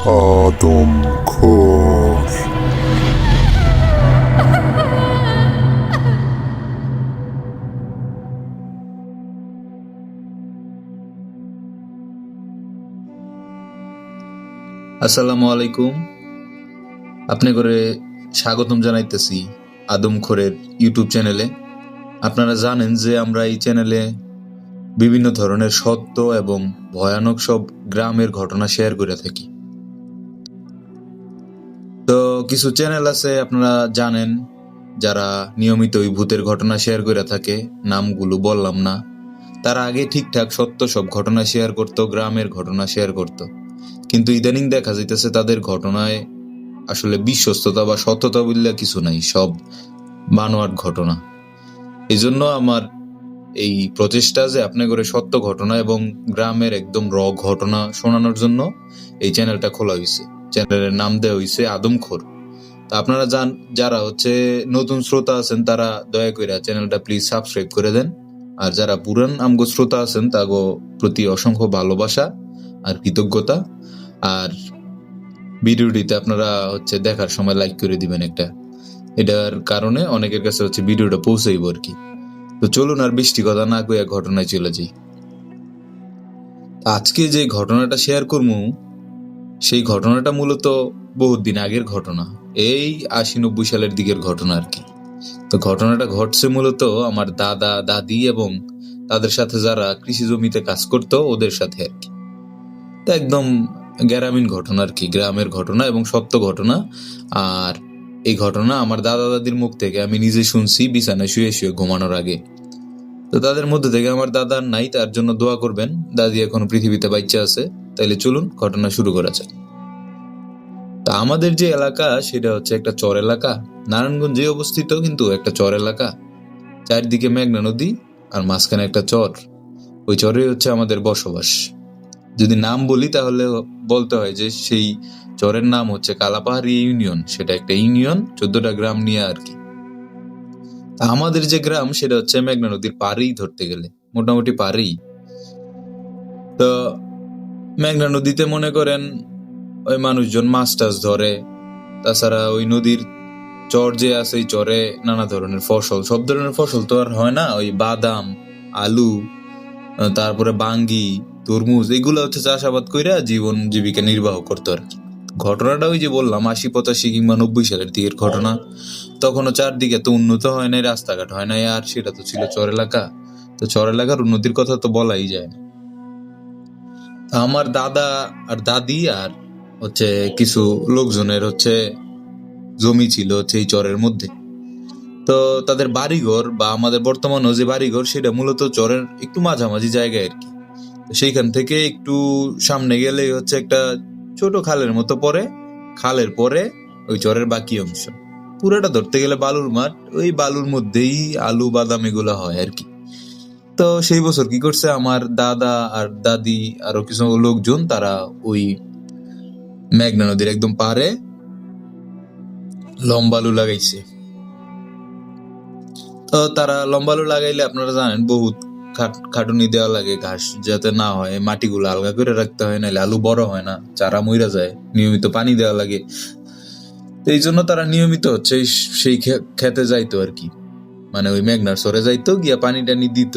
আদম খোর আসসালামু আলাইকুম। আপনি করে স্বাগতম জানাইতেছি আদম খোরের ইউটিউব চ্যানেলে। আপনারা জানেন যে আমরা এই চ্যানেলে বিভিন্ন ধরনের সত্য এবং ভয়ানক সব গ্রামের ঘটনা শেয়ার করে থাকি। তো কিছু চ্যানেল আছে আপনারা জানেন, যারা নিয়মিত ওই ভূতের ঘটনা শেয়ার করে থাকে, নামগুলো বললাম না। তারা আগে ঠিকঠাক সত্য সব ঘটনা শেয়ার করত, গ্রামের ঘটনা শেয়ার করতো। কিন্তু ইদানিং দেখা যাইতেছে তাদের ঘটনায় আসলে বিশ্বস্ততা বা সত্যতা বললে কিছু নাই, সব বানোয়াট ঘটনা। এই জন্য আমার এই প্রচেষ্টা যে আপনি করে সত্য ঘটনা এবং গ্রামের একদম র ঘটনা শোনানোর জন্য এই চ্যানেলটা খোলা হয়েছে চ্যানেলের নাম দেওয়া হয়েছে আদমখোর তা আপনারা জান যারা হচ্ছে নতুন শ্রোতা আছেন, তারা দয়া করে চ্যানেলটা প্লিজ সাবস্ক্রাইব করে দেন। আর যারা পুরান আমগো শ্রোতা আছেন, তাগো প্রতি অসংখ্য ভালোবাসা আর কৃতজ্ঞতা। আর ভিডিওটিতে আপনারা হচ্ছে দেখার সময় লাইক করে দিবেন একটা। এটার কারণে অনেকের কাছে হচ্ছে ভিডিওটা পৌঁছাইব আর কি। তো চলুন আর বৃষ্টি কথা না কইয়া ঘটনায় চলে যাই। আজকে যে ঘটনাটা শেয়ার করব সেই ঘটনাটা মূলত বহুত দিন আগের ঘটনা। এই আশি নব্বই সালের দিকের ঘটনা আর কি। তো ঘটনাটা ঘটছে মূলত আমার দাদা, দাদি এবং তাদের সাথে যারা কৃষি জমিতে কাজ করতো, ওদের সাথে আর কি। তা একদম গ্রামীণ ঘটনা আর কি, গ্রামের ঘটনা এবং সত্য ঘটনা। আর এই ঘটনা আমার দাদা, দাদির মুখ থেকে আমি নিজে শুনছি, বিছানায় শুয়ে শুয়ে ঘুমানোর আগে। তো তাদের মধ্যে থেকে আমার দাদা নাই, তার জন্য দোয়া করবেন। দাদি এখন পৃথিবীতে বাচ্চা আছে। তাইলে চলুন ঘটনা শুরু করা যাক। তা আমাদের যে এলাকা, সেটা হচ্ছে একটা চর এলাকা। নারায়ণগঞ্জে অবস্থিত, কিন্তু একটা চর এলাকা। চারদিকে মেঘনা নদী আর মাঝখানে একটা চর। ওই চরে হচ্ছে আমাদের বসবাস। যদি নাম বলি, তাহলে বলতে হয় যে সেই চরের নাম হচ্ছে কালাপাহাড়ি ইউনিয়ন। সেটা একটা ইউনিয়ন, চোদ্দটা গ্রাম নিয়ে আর কি। আমাদের যে গ্রাম, সেটা হচ্ছে মেঘনা নদীর পাড়েই ধরতে গেলে। মোটামুটি পাড়েই। তো মেঘনা নদীতে মনে করেন ওই মানুষজন মাছ টাছ ধরে। তাছাড়া ওই নদীর চর যে আছে, এই চরে নানা ধরনের ফসল। সব ধরনের ফসল তো আর হয় না। ওই বাদাম, আলু, তারপরে বাঙ্গি, তরমুজ, এগুলো হচ্ছে চাষাবাদ কইরা জীবন জীবিকা নির্বাহ করতো আর কি। ঘটনাটা ওই যে বললাম, আশি পঁচাশি কিংবা নব্বই সালের দিকের ঘটনা। তখনও চারদিকে তো উন্নত হয় নাই, রাস্তাঘাট হয় নাই, আর সেটা তো ছিল চর এলাকা। তো চর এলাকার উন্নতির কথা তো বলাই যায় না। আমার দাদা আর দাদি আর হচ্ছে কিছু লোকজনের হচ্ছে জমি ছিল হচ্ছে এই চরের মধ্যে। তো তাদের বাড়িঘর বা আমাদের বর্তমানেও যে বাড়িঘর, সেটা মূলত চরের একটু মাঝামাঝি জায়গায় আর কি। সেইখান থেকে একটু সামনে গেলে হচ্ছে একটা ছোট খালের মতো পরে, খালের পরে ওই চরের বাকি অংশ। পুরোটা ধরতে গেলে বালুর মাঠ, ওই বালুর মধ্যেই আলু বাদাম এগুলো হয় আর কি। তো সেই বছর কি করছে? আমার দাদা আর দাদি আরও কিছু লোকজন, তারা ওই মেঘনা নদীর একদম পারে লম্বালু লাগাইছে। তো তারা লম্বালু লাগাইলে আপনারা জানেন, বহুত খাট- খাটুনি দেওয়া লাগে ঘাস, যাতে না হয়। মাটিগুলো আলগা করে রাখতে হয় নাহলে আলু বড় হয় না, চারা মইরা যায়, নিয়মিত পানি দেওয়া লাগে। তো এই জন্য তারা নিয়মিত হচ্ছে সেই খেতে যাইতো আর কি। মানে ওই মেঘনার সরে যাইতো, গিয়া পানি টানি দিত,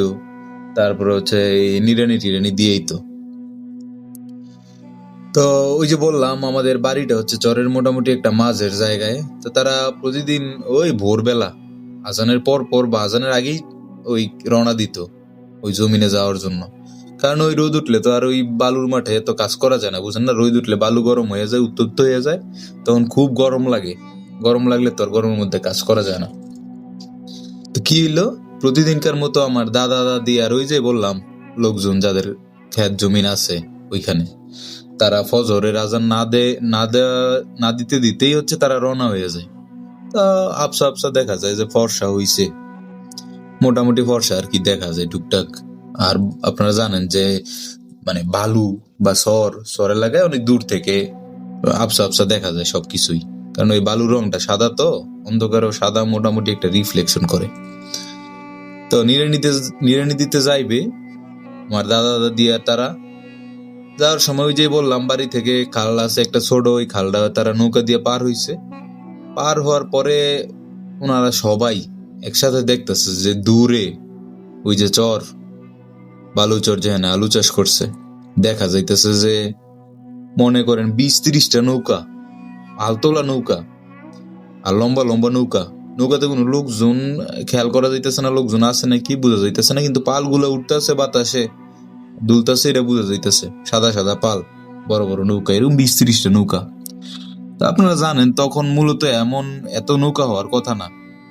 তারপরে হচ্ছে নিড়ানি টিরানি দিয়েই তো তো ওই যে বললাম, আমাদের বাড়িটা হচ্ছে চরের মোটামুটি একটা মাঝের জায়গায়। তো তারা প্রতিদিন ওই ভোরবেলা, আজানের পর পর বা আজানের আগেই ওই রওনা দিত, ওই জমিনে যাওয়ার জন্য। কারণ ওই রোদ উঠলে তো আর ওই বালুর মাঠে তো কাজ করা যায় না, বুঝেন না? রোদ উঠলে বালু গরম হয়ে যায়, উত্তপ্ত হয়ে যায়, তখন খুব গরম লাগে। গরম লাগলে তো আর গরমের মধ্যে কাজ করা যায় না। তো কি হইল? প্রতিদিনকার মতো আমার দাদা দাদি আর ওই যে বললাম, লোকজন যাদের ক্ষেত জমিন আছে ওইখানে, তারা ফজরের আজান না দে, না দেওয়া না দিতে দিতেই হচ্ছে তারা রওনা হয়ে যায়। তা আবসা আবসা দেখা যায় যে ফর্সা হইছে। মোটামুটি ফর্সা আর কি দেখা যায় টুকটাক। আর আপনারা জানেন যে মানে বালু বা সর সর এলাকায় অনেক দূর থেকে আবসা আবসা দেখা যায় সবকিছুই। কারণ ওই বালুর রংটা সাদা তো, অন্ধকারও সাদা মোটামুটি একটা রিফ্লেকশন করে। তো নিড়ানি দিতে নিড়ানি দিতে যাইবে, আমার দাদা দাদি আর তারা। যাওয়ার সময় ওই যে বললাম, বাড়ি থেকে খাল আছে, একটা ছোট ওই খালটা, তারা নৌকা দিয়ে পার হইছে। পার হওয়ার পরে ওনারা সবাই একসাথে দেখতেছে যে দূরে ওই যে চর, বালু চর যেখানে আলু চাষ করছে। দেখা যাইতেছে যে মনে করেন বিশ তিরিশটা নৌকা আলতোলা নৌকা আর লম্বা লম্বা নৌকা। নৌকাতে কোনো লোকজন খেয়াল করা যাইতেছে না, লোকজন আছে না কি বোঝা যাইতেছে না, কিন্তু পালগুলো উঠতেছে, বাতাসে দুলতাছে এটা বোঝা যাইতেছে। সাদা সাদা পাল, বড় বড় নৌকা, এরকম বিশ ত্রিশটা নৌকা। তা আপনারা জানেন, তখন মূলত এমন এত নৌকা হওয়ার কথা না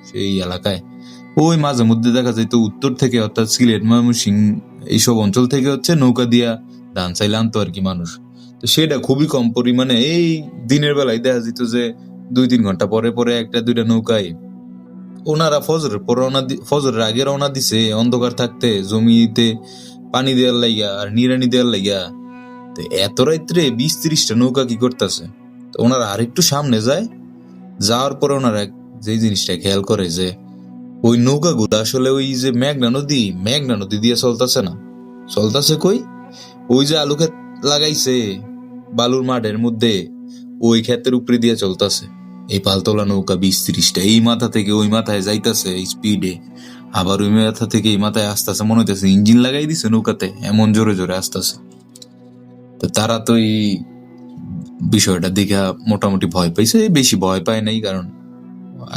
সেই এলাকায়। ওই মাঝে মধ্যে দেখা যাইতো উত্তর থেকে অর্থাৎ সিলেট ময়মনসিং এইসব অঞ্চল থেকে হচ্ছে নৌকা দিয়া ধান চাইলে আনতো আর কি মানুষ। তো সেটা খুবই কম পরিমাণে। এই দিনের বেলায় দেখা যেত যে দুই তিন ঘণ্টা পরে পরে একটা দুইটা নৌকায় ওনারা ফজরের পর রওনা ফজরের আগে রওনা দিছে, অন্ধকার থাকতে, জমিতে পানি দেওয়ার লাইগা আর নিরানি দেওয়ার লাইগা। তো এত রাত্রে বিশ তিরিশটা নৌকা কি করতেছে? তো ওনারা আরেকটু সামনে যায়, যাওয়ার পরে ওনারা যে জিনিসটা খেয়াল করে যে ওই নৌকাগুলো আসলে ওই যে মেঘনা নদী মেঘনা নদী দিয়ে চলতেছে না। চলতেছে কই? ওই যে আলু ক্ষেত লাগাইছে। বালুর মাঠের মধ্যে ওই ক্ষেতের উপরে দিয়ে চলতেছে। এই পালতোলা নৌকা বিশ ত্রিশটা এই মাথা থেকে ওই মাথায় যাইতাছে স্পিডে আবার ওই মাথা থেকে এই মাথায় আসতেছে, মনে হইতেছে ইঞ্জিন লাগাই দিছে নৌকাতে, এমন জোরে জোরে আসতেছে। তো তারা তো এই বিষয়টা দেখে মোটামুটি ভয় পাইছে, বেশি ভয় পায় নাই কারণ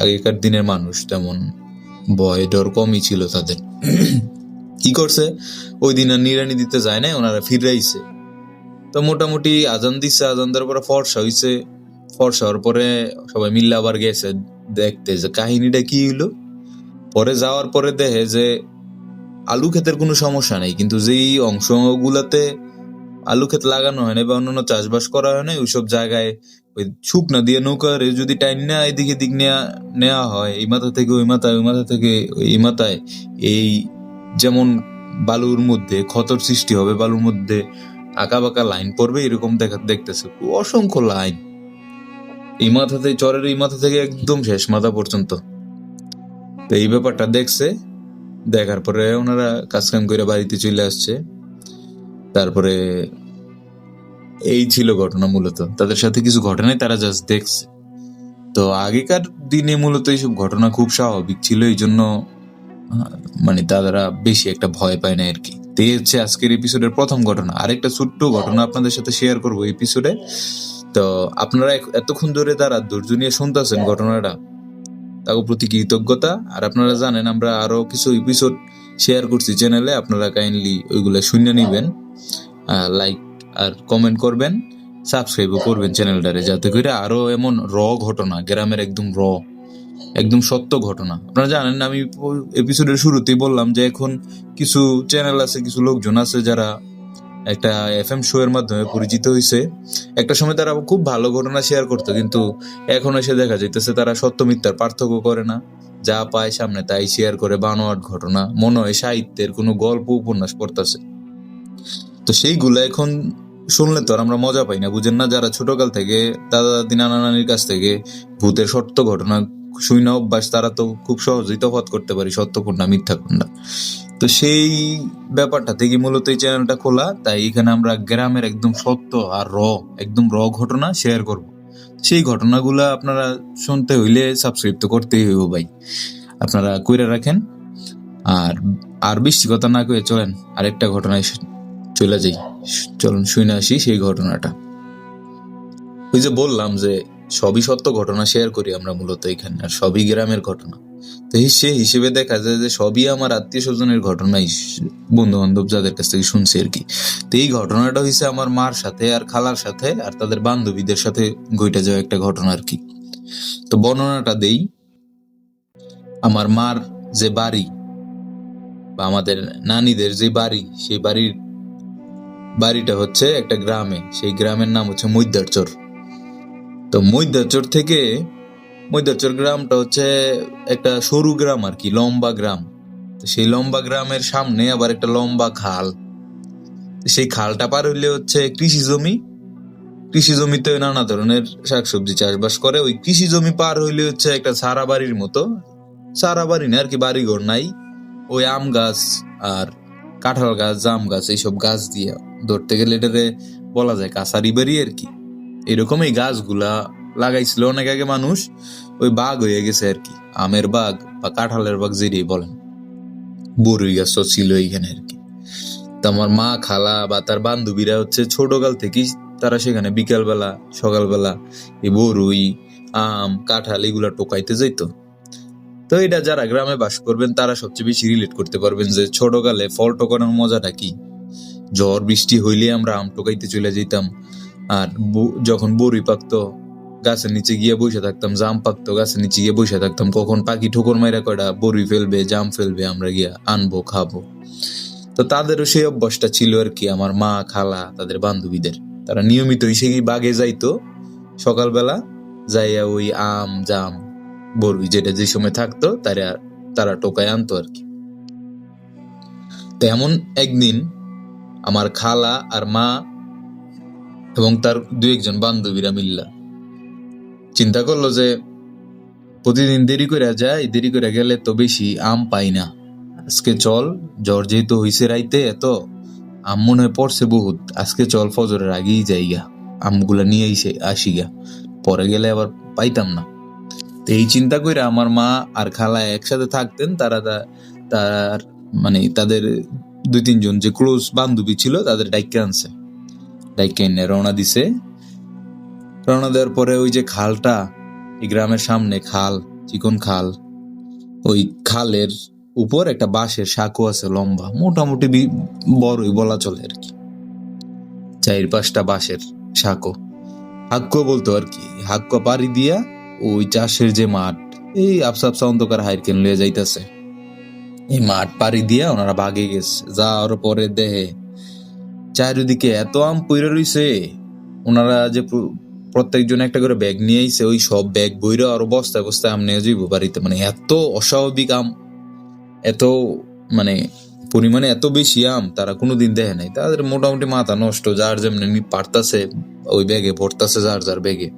আগেকার দিনের মানুষ তেমন ভয় ডর কমই ছিল তাদের। কি করছে? ওই দিন আর নিরানি দিতে যায় না ওনারা ফিরাইছে। তো মোটামুটি আজান দিচ্ছে আজান দেওয়ার পরে ফর্সা হইছে। ফর্সা হওয়ার পরে সবাই মিললে আবার গেছে দেখতে যে কাহিনীটা কি হইল। পরে যাওয়ার পরে দেখে যে আলু ক্ষেতের কোনো সমস্যা নেই, কিন্তু যেই অংশগুলাতে আলু ক্ষেত লাগানো হয় না বা অন্যান্য চাষবাস করা হয় না ওইসব জায়গায় ওই শুকনা দিয়ে নৌকারে যদি টাইম নেওয়া এদিকে দিক নেওয়া নেওয়া হয়, এই মাথা থেকে ওই মাথায়, ওই মাথা থেকে এই মাথায়, এই যেমন বালুর মধ্যে ক্ষতর সৃষ্টি হবে, বালুর মধ্যে আঁকা বাঁকা লাইন পড়বে, এরকম দেখা দেখতেছে। অসংখ্য লাইন এই মাথা থেকে চরের এই মাথা থেকে একদম শেষ মাথা পর্যন্ত। তো এই ব্যাপারটা দেখছে, দেখার পরে ওনারা কাজ কাম করে বাড়িতে চলে আসছে। তারপরে এই ছিল ঘটনা মূলত। তাদের সাথে কিছু ঘটনাই তারা জাস্ট দেখছে। তো আগেকার দিনে মূলত এইসব ঘটনা খুব স্বাভাবিক ছিল এই জন্য মানে তারা বেশি একটা ভয় পায় না আর কি। তো এই হচ্ছে আজকের এপিসোডের প্রথম ঘটনা। আরেকটা ছোট্ট ঘটনা আপনাদের সাথে শেয়ার করব এপিসোডে তো আপনারা এতক্ষণ ধরে তারা ধৈর্য নিয়ে শুনতেছেন ঘটনাটা। তাকে প্রতি কৃতজ্ঞতা। আর আপনারা জানেন, আমরা আরও কিছু এপিসোড শেয়ার করছি চ্যানেলে আপনারা কাইন্ডলি ওইগুলো শুনে নিবেন। লাইক আর কমেন্ট করবেন। সাবস্ক্রাইবও করবেন চ্যানেলটারে যাতে করে আরও এমন র ঘটনা, গ্রামের একদম র একদম সত্য ঘটনা। আপনারা জানেন, আমি এপিসোডের শুরুতেই বললাম যে এখন কিছু চ্যানেল আছে, কিছু লোকজন আছে যারা একটা এফ এম শো এর মাধ্যমে পরিচিত হয়েছে একটা সময় তারা খুব ভালো ঘটনা শেয়ার করতো, কিন্তু এখন এসে দেখা যাইতেছে তারা সত্য মিথ্যার পার্থক্য করে না। যা পায় সামনে তাই শেয়ার করে বানোয়াট ঘটনা, মনে হয় সাহিত্যের কোনো গল্প উপন্যাস পড়তেছে। তো সেইগুলো এখন শুনলে তো আর আমরা মজা পাই না, বুঝেন না? যারা ছোটকাল থেকে দাদা দাদি নানা নানির কাছ থেকে ভূতের সত্য ঘটনা না অভ্যাস তারা তো খুব সহজেই তফাৎ করতে পারি সত্য কোনটা মিথ্যা কোনটা তো সেই ব্যাপারটা থেকে মূলত এই চ্যানেলটা খোলা, তাই এখানে আমরা গ্রামের একদম সত্য আর র, একদম র ঘটনা শেয়ার করব। সেই ঘটনাগুলা আপনারা শুনতে হইলে সাবস্ক্রাইব তো করতেই হইব ভাই। আপনারা কইরা রাখেন, আর আর বেশি কথা না কয়ে চলেন, আরেকটা ঘটনায় চলে যাই। চলুন শুনে আসি সেই ঘটনাটা। ওই যে বললাম যে সবই সত্য ঘটনা শেয়ার করি আমরা মূলত এখানে, আর সবই গ্রামের ঘটনা। তো সে হিসেবে দেখা যায় যে সবই আমার আত্মীয় স্বজনের ঘটনাই বন্ধু বান্ধব যাদের কাছ থেকে শুনছি আর কি। তো এই ঘটনাটা হয়েছে আমার মার সাথে আর খালার সাথে আর তাদের বান্ধবীদের সাথে ঘটে যাওয়া একটা ঘটনা আর কি। তো বর্ণনাটা দেই। আমার মার যে বাড়ি বা আমাদের নানিদের যে বাড়ি, সেই বাড়ির, বাড়িটা হচ্ছে একটা গ্রামে, সেই গ্রামের নাম হচ্ছে মৈদারচর। তো মৈদারচর থেকে মৈদারচর গ্রামটা হচ্ছে একটা সরু গ্রাম আর কি, লম্বা গ্রাম। তো সেই লম্বা গ্রামের সামনে আবার একটা লম্বা খাল। সেই খালটা পার হইলে হচ্ছে কৃষি জমি। কৃষি জমিতে নানা ধরনের শাকসবজি চাষবাস করে। ওই কৃষি জমি পার হইলে হচ্ছে একটা সারা বাড়ির মতো। সারা বাড়ি না আর কি, বাড়িঘর নাই। ওই আম গাছ আর কাঁঠাল গাছ, জাম গাছ, এইসব গাছ দিয়ে ধরতে গেলে এটারে বলা যায় কাছারি বাড়ি আর কি। এরকম এই গাছগুলা লাগাইছিল অনেক আগে মানুষ, ওই বাঘ হয়ে গেছে আর কি, আমের বাঘ বা কাঁঠালের বাঘ যেটাই বলেন। বরুই গাছ ছিল এইখানে আর কি। তো আমার মা, খালা বা তার বান্ধবীরা হচ্ছে ছোটকাল থেকেই তারা সেখানে বিকালবেলা, সকালবেলা এই বরুই, আম, কাঁঠাল এগুলা টোকাইতে যাইতো। তো এটা যারা গ্রামে বাস করবেন, তারা সবচেয়ে বেশি রিলেট করতে পারবেন যে ছোটকালে ফল টোকানোর মজাটা কি? ঝড়, বৃষ্টি হইলে আমরা আম টোকাইতে চলে যেতাম আর যখন বরুই পাকতো, গাছের নিচে গিয়ে বসে থাকতাম, জাম পাকতো, গাছের নিচে গিয়ে বসে থাকতাম, কখন পাখি ঠোকর মাইরা কয়টা, বরুই ফেলবে, জাম ফেলবে, আমরা গিয়া আনব, খাব। তো তাদেরও সেই অভ্যাসটা ছিল আর কি, আমার মা, খালা, তাদের বান্ধবীদের। তারা নিয়মিত সেই বাগে যাইতো, সকালবেলা যাইয়া ওই আম, জাম, বরুই যেটা যে সময় থাকতো, তারা তারা টোকায় আনতো আর কি। তো এমন একদিন আমার খালা আর মা এবং তার দু একজন বান্ধবীরা মিল্লা। চিন্তা করল যে, প্রতিদিন দেরি করে যায়, দেরি করে গেলে তো বেশি আম পাই না। আজকে চল, জ্বর যেহেতু হইছে রাইতে, এত আম মনে হয় পড়ছে বহুত। আজকে চল, ফজরের আগেই যাইগা, আমগুলা নিয়ে এসে আসি গা পরে গেলে আবার পাইতাম না। তো এই চিন্তা করে আমার মা আর খালা একসাথে থাকতেন, তারা তার মানে তাদের দুই তিনজন যে ক্লোজ বান্ধবী ছিল, তাদের ডাইকে আনছে। ডাইকে এনে রওনা দিছে। রওনা দেওয়ার পরে ওই যে খালটা, এই গ্রামের সামনে খাল, চিকন খাল, ওই খালের উপর একটা বাঁশের সাঁকো আছে লম্বা, মোটামুটি বড়ই বলা চলে আর কি। চার পাঁচটা বাঁশের সাঁকো। হাক্কো বলতো আর কি, হাক্কো পাড়ি দিয়া ওই চাষের যে মাঠ, এই আফসা আফসা অন্ধকার হাইরকেন লয়ে যাইতেছে। এই মাঠ পাড়ি দিয়া ওনারা ভাগে গেছে, যাওয়ার পরে দেহে চারিদিকে এত আম পইরা রইছে, ওনারা যে প্র- প্রত্যেকজন একটা করে ব্যাগ নিয়ে আইছে, ওই সব ব্যাগ বইরা আরও বস্তায় বস্তায় আম নিয়ে যাইব বাড়িতে। মানে এত অস্বাভাবিক আম, এত মানে পরিমাণে এত বেশি আম, তারা কোনোদিন দেখে নাই। তাদের মোটামুটি মাথা নষ্ট, যার যেমনি পারতাছে, ওই ব্যাগে ভরতাছে যার যার ব্যাগে।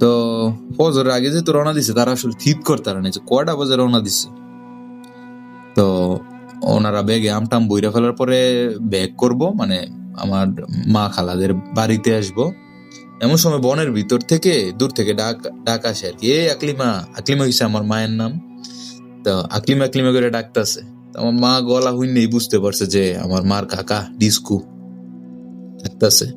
তো ফজরের আগে যেহেতু রওনা দিছে, তারা আসলে ঠিক করতে পারে না যে কয়টা বাজে রওনা দিছে। তো ওনারা ব্যাগে আমটাম বইরা ফেলার পরে ব্যাগ করব মানে আমার মা খালাদের বাড়িতে আসব। এমন সময় বনের ভিতর থেকে, দূর থেকে ডাক ডাক আসে আর কি এ আকলিমা আকলিমা হইছে আমার মায়ের নাম। তো আকলিমা আকলিমা করে ডাকতেছে। আমার মা গলা হইনেই বুঝতে পারছে যে আমার মার কাকা ডিস্কু। ডাকতেছে।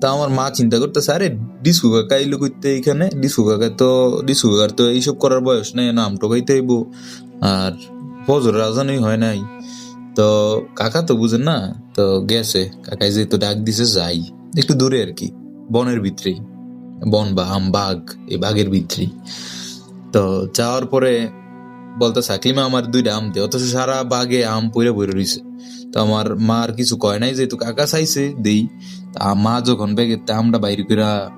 তা আমার মা চিন্তা করতেছে, আরে, ডিস্কু কাকা এলো করতে এখানে ডিস্কু কাকা তো, ডিস্কু কাকার তো এইসব করার বয়স নেই নাম টোকাইতে হইব। আর ফজর রাজানি হয় নাই। তো কাকা তো বুঝেন না, তো গেছে। কাকাই যেহেতু ডাক দিছে, যাই। একটু দূরে আর কি, বনের ভিতরেই। বন বা আম, বাঘ এই বাঘের ভিতরেই। তো যাওয়ার পরে বলতে সাকলিমা আমার দুইটা আম দে। অথচ সারা বাঘে আম পইরা পইরা রইছে। তো আমার মা আর কিছু কয় নাই, যেহেতু কাকা চাইছে, দেই। তা মা যখন ব্যাগের তে আমটা বাইর কইরা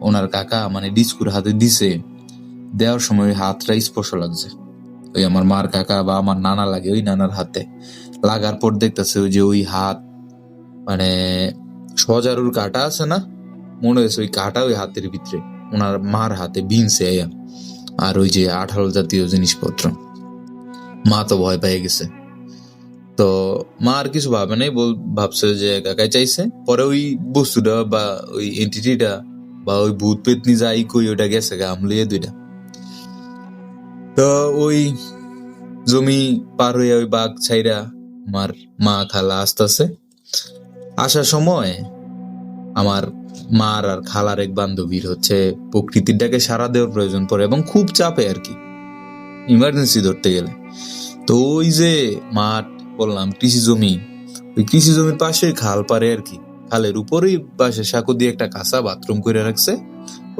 ওনার কাকা মানে ডিস্কুর হাতে দিছে, দেওয়ার সময় হাতটা স্পর্শ লাগছে। ওই আমার মার কাকা বা আমার নানা লাগে ওই নানার হাতে। লাগার পর দেখতেছে ওই যে ওই হাত মানে সজারুর কাটা আছে না? মনে হয়েছে ওই কাটা ওই হাতের ভিতরে। ওনার মার হাতে বিনছে। আর ওই যে আঠারো জাতীয় জিনিসপত্র। মা তো ভয় পেয়ে গেছে। তো মা আর কিছু ভাবে নাই, বল ভাবছে যে কাকাই চাইছে। পরে ওই বস্তুটা বা ওই এন্টিটিটা বা ওই ভূত পেতনি যাই কই ওটা গেছে গা আমলিয়ে দুইটা। তো ওই জমি পার হয়ে ওই বাঘ ছাইরা আমার মা খালা আসতেছে। আসার সময় আমার মার আর খালার এক বান্ধবীর হচ্ছে প্রকৃতির ডাকে সারা দেওয়ার প্রয়োজন পড়ে এবং খুব চাপে আর কি ইমার্জেন্সি ধরতে গেলে। তো ওই যে মাঠ বললাম, কৃষি জমি, ওই কৃষি জমির পাশে খাল পারে আর কি, খালের উপরেই পাশে সাঁকো দিয়ে একটা কাঁচা বাথরুম করে রাখছে।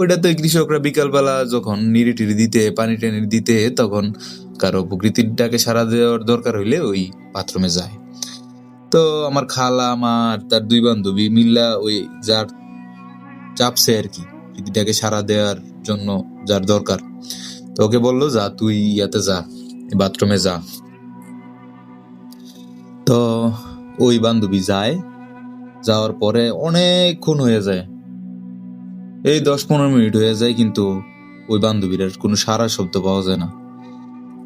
ওইটাতে কৃষকরা বিকালবেলা যখন নিড়ি টিড়ি দিতে, পানি টানি দিতে, তখন কারও প্রকৃতির ডাকে সারা দেওয়ার দরকার হইলে ওই বাথরুমে যায়। তো আমার খালা আমার তার দুই বান্ধবী মিল্লা ওই যার চাপছে আর কি, প্রকৃতিটাকে সারা দেওয়ার জন্য যার দরকার। তো ওকে বলল, যা, তুই ইয়াতে যা, বাথরুমে যা। তো ওই বান্ধবী যায়, যাওয়ার পরে অনেকক্ষণ হয়ে যায়। এই দশ পনেরো মিনিট হয়ে যায়, কিন্তু ওই বান্ধবীর আর কোনো সারা শব্দ পাওয়া যায় না।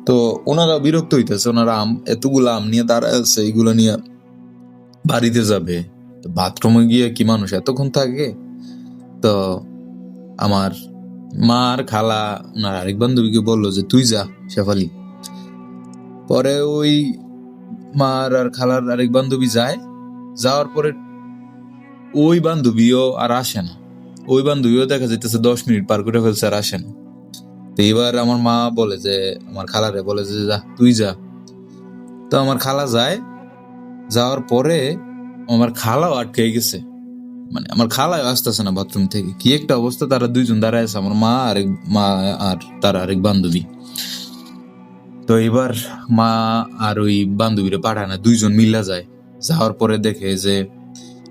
তো ওনারা বিরক্ত হইতেছে, ওনারা আম এতগুলো আম নিয়ে দাঁড়ায় আছে, এইগুলো নিয়ে বাড়িতে যাবে। বাথরুমে গিয়ে কি মানুষ এতক্ষণ থাকে? তো আমার মার খালা, ওনার আরেক বান্ধবীকে বলল যে, তুই যা, শেফালি। পরে ওই মার আর খালার আরেক বান্ধবী যায়। যাওয়ার পরে ওই বান্ধবীও আর আসে না। ওই বান্ধবীও দেখা যাইতেছে দশ মিনিট পার করে ফেলছে আর আসে না তো এবার আমার মা বলে যে, আমার খালারে বলে যে, যা, তুই যা। তো আমার খালা যায়। যাওয়ার পরে আমার খালাও আটকে গেছে। মানে আমার খালাও আসতেছে না বাথরুম থেকে। কি একটা অবস্থা, তারা দুইজন দাঁড়ায় আছে, আমার মা আর মা আর তার আরেক বান্ধবী। তো এবার মা আর ওই বান্ধবীরা পাঠায় না, দুইজন মিল্লা যায়। যাওয়ার পরে দেখে যে,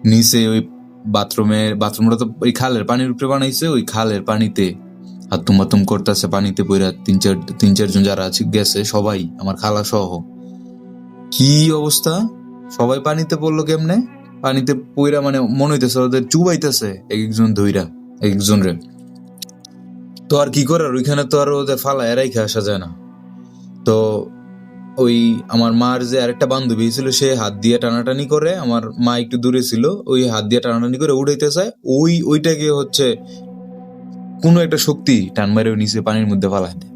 নিচে ওই বাথরুমে, বাথরুমটা তো ওই খালের পানির উপরে বানাইছে, ওই খালের পানিতে হাতুম হাতুম করতেছে, পানিতে পইরা তিন চার, তিন চারজন যারা আছে, গেছে, সবাই, আমার খালা সহ। কি অবস্থা? সবাই পানিতে পড়ল কেমনে? পানিতে পইরা মানে মনে হইতেছে, ওদের চুবাইতেছে এক একজন ধইরা এক একজন রে তো আর কি করার? ওইখানে তো আর ওদের ফালা এরাই খেয়ে আসা যায় না। তো ওই আমার মার যে আরেকটা বান্ধবী ছিল, সে হাত দিয়ে টানাটানি করে, আমার মা একটু দূরে ছিল, ওই হাত দিয়ে টানাটানি করে উঠাইতে চায়। ওই, ওইটাকে হচ্ছে কোনো একটা শক্তি টান মারে নিচে পানির মধ্যে ফালাই দেয়।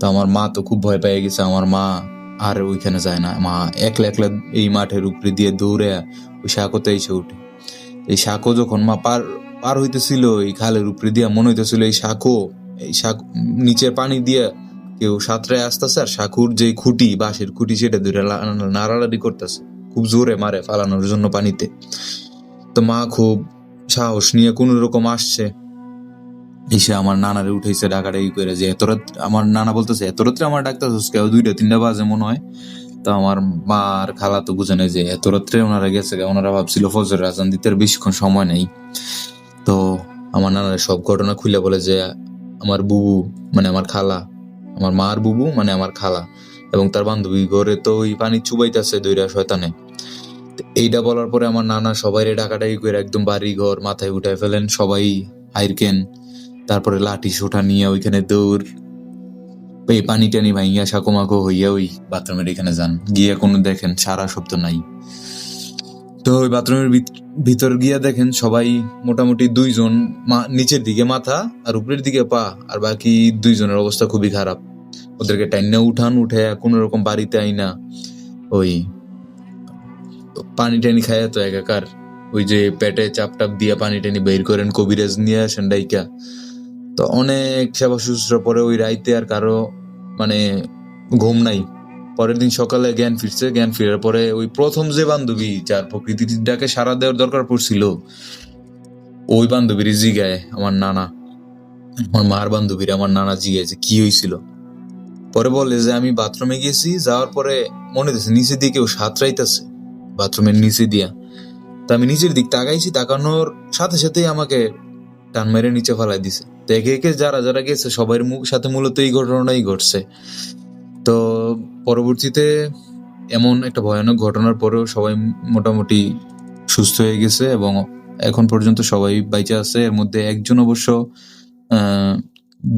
তো আমার মা তো খুব ভয় পেয়ে গেছে, আমার মা আর ওইখানে যায় না। মা একলা একলা এই মাঠের উপরে দিয়ে দৌড়ে ওই শাকোতে এসে উঠে। এই শাকো যখন মা পার পার হইতেছিল, এই খালের উপরে দিয়া মনে হইতেছিল এই শাকো এই শাক নিচের পানি দিয়ে কেউ সাঁতরায় আসতেছে আর শাকুর যে খুঁটি, বাঁশের খুঁটি সেটা ধরে লা- নাড়াড়াড়ি করতেছে। খুব জোরে মারে ফালানোর জন্য পানিতে। তো মা খুব সাহস নিয়ে কোন রকম আসছে। এসে আমার নানারে উঠেছে ডাকাডাকি করে যে, এত রাত আমার নানা বলতেছে, এত রাত্রে আমার ডাক্তার কেউ দুইটা, তিনটা বাজে মনে হয়। তো আমার মা আর খালা তো বুঝে নেই যে, এত রাত্রে ওনারা গেছে ওনারা ভাবছিল ফজর রাজান দিতে বেশিক্ষণ সময় নেই। তো আমার নানার সব ঘটনা খুলে বলে যে, আমার বুবু মানে আমার খালা আমার মার বুবু মানে আমার খালা, এবং তার বান্ধবী ঘরে তো ওই পানি চুবাইতেছে দৈরা শয়তানে। এইটা বলার পরে আমার নানা সবাই ডাকাডাকি করে একদম বাড়ি ঘর মাথায় উঠায় ফেলেন, সবাই হাইরকেন তারপরে লাঠি সোটা নিয়ে ওইখানে দৌড়, এই পানি টানি ভাইয়া সাকোমাকো হইয়া ওই বাথরুমের এখানে যান। গিয়ে কোনো দেখেন সারা শব্দ নাই। তো ওই বাথরুমের ভিত- ভিতর গিয়া দেখেন সবাই মোটামুটি দুইজন নিচের দিকে মাথা আর উপরের দিকে পা, আর বাকি দুইজনের অবস্থা খুবই খারাপ। ওদেরকে টাইনা উঠান উঠে কোন রকম বাড়িতে আইনা। ওই পানি টানি খায় তো একাকার। ওই যে পেটে চাপ টাপ দিয়ে পানি টানি বের করেন, কবিরাজ নিয়ে আসেন ডাইকা। তো অনেক সেবা শুশ্রূষা পরে ওই রাইতে আর কারও মানে ঘুম নাই। পরের দিন সকালে জ্ঞান ফিরছে। জ্ঞান ফেরার পরে ওই প্রথম যে বান্ধবী, যার প্রকৃতির ডাকে সারা দেওয়ার দরকার পড়ছিল, ওই বান্ধবীর জিগায় আমার নানা, আমার মার বান্ধবীর, আমার নানা জিগায় যে কি হয়েছিল। পরে বলে যে, আমি বাথরুমে গেছি যাওয়ার পরে মনে হচ্ছে নিচে দিয়ে কেউ সাঁতরাইতেছে, বাথরুমের নিচে দিয়া। তা আমি নিচের দিক তাকাইছি, তাকানোর সাথে সাথেই আমাকে টান মেরে নিচে ফেলাই দিছে। তো একে একে যারা যারা গেছে সবার মুখ সাথে মূলত এই ঘটনাটাই ঘটছে। তো পরবর্তীতে এমন একটা ভয়ানক ঘটনার পরেও সবাই মোটামুটি সুস্থ হয়ে গেছে এবং এখন পর্যন্ত সবাই বাইচে আছে। এর মধ্যে একজন অবশ্য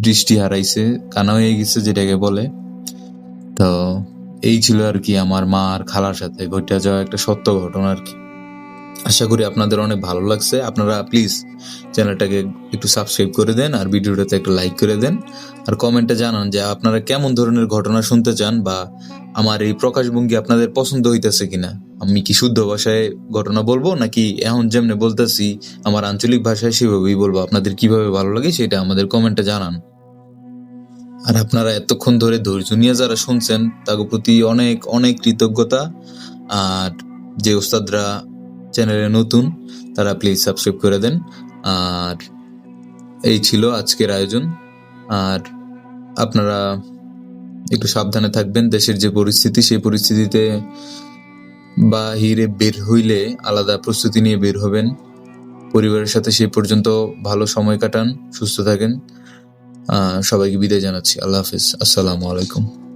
দৃষ্টি হারাইছে, কানা হয়ে গেছে যেটাকে বলে। তো এই ছিল আর কি আমার মা আর খালার সাথে ঘটে যাওয়া একটা সত্য ঘটনা আর কি। আশা করি আপনাদের অনেক ভালো লাগছে। আপনারা প্লিজ চ্যানেলটাকে একটু সাবস্ক্রাইব করে দেন আর ভিডিওটাতে একটা লাইক করে দেন। আর কমেন্টে জানান যে আপনারা কেমন ধরনের ঘটনা শুনতে চান বা আমার এই প্রকাশভঙ্গি আপনাদের পছন্দ হইতেছে কিনা। আমি কি শুদ্ধ ভাষায় ঘটনা বলব নাকি এখন যেমনি বলতেছি আমার আঞ্চলিক ভাষায় সেভাবেই বলব। আপনাদের কীভাবে ভালো লাগে সেটা আমাদের কমেন্টে জানান। আর আপনারা এতক্ষণ ধরে ধৈর্য নিয়ে যারা শুনছেন, তার প্রতি অনেক অনেক কৃতজ্ঞতা। আর যে ওস্তাদরা চ্যানেলে নতুন, তারা প্লিজ সাবস্ক্রাইব করে দেন। আর এই ছিল আজকের আয়োজন। আর আপনারা একটু সাবধানে থাকবেন, দেশের যে পরিস্থিতি, সেই পরিস্থিতিতে বাহিরে বের হইলে আলাদা প্রস্তুতি নিয়ে বের হবেন। পরিবারের সাথে সেই পর্যন্ত ভালো সময় কাটান, সুস্থ থাকেন। সবাইকে বিদায় জানাচ্ছি। আল্লাহ হাফিজ। আসসালামু আলাইকুম।